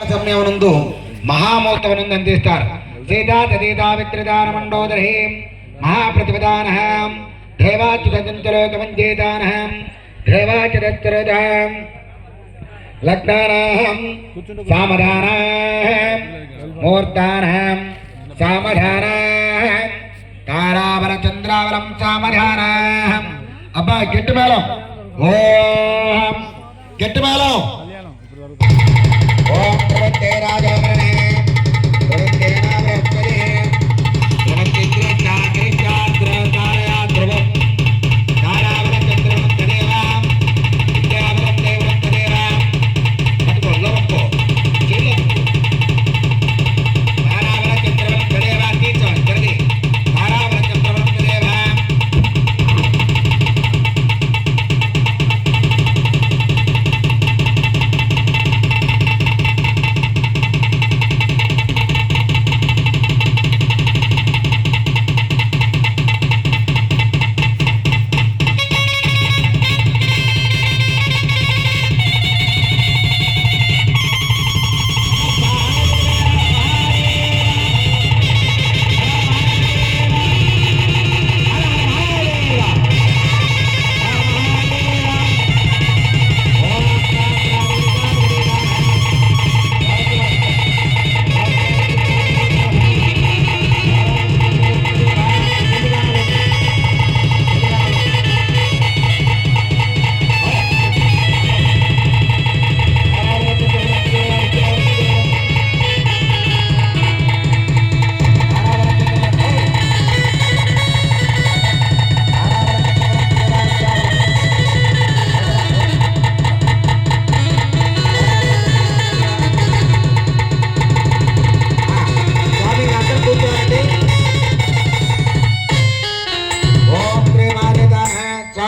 సమయమునందు మహామూర్తమునందు అందిస్తారు. సీతా తదీతా విత్రిదాన మండోదరి మహాప్రతిపదాన దేవాచ్యుతంతలోకమంచేతాన దేవాచ్యుతం లగ్నానాం సామధానాం మూర్తానాం సామధానాం తారావర చంద్రావరం సామధానాం అబ్బా గెట్టు మేళం ఓం గెట్టు మేళం ఓం ప్రవత్తే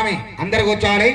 స్వామి అందరు కూర్చోవాలి.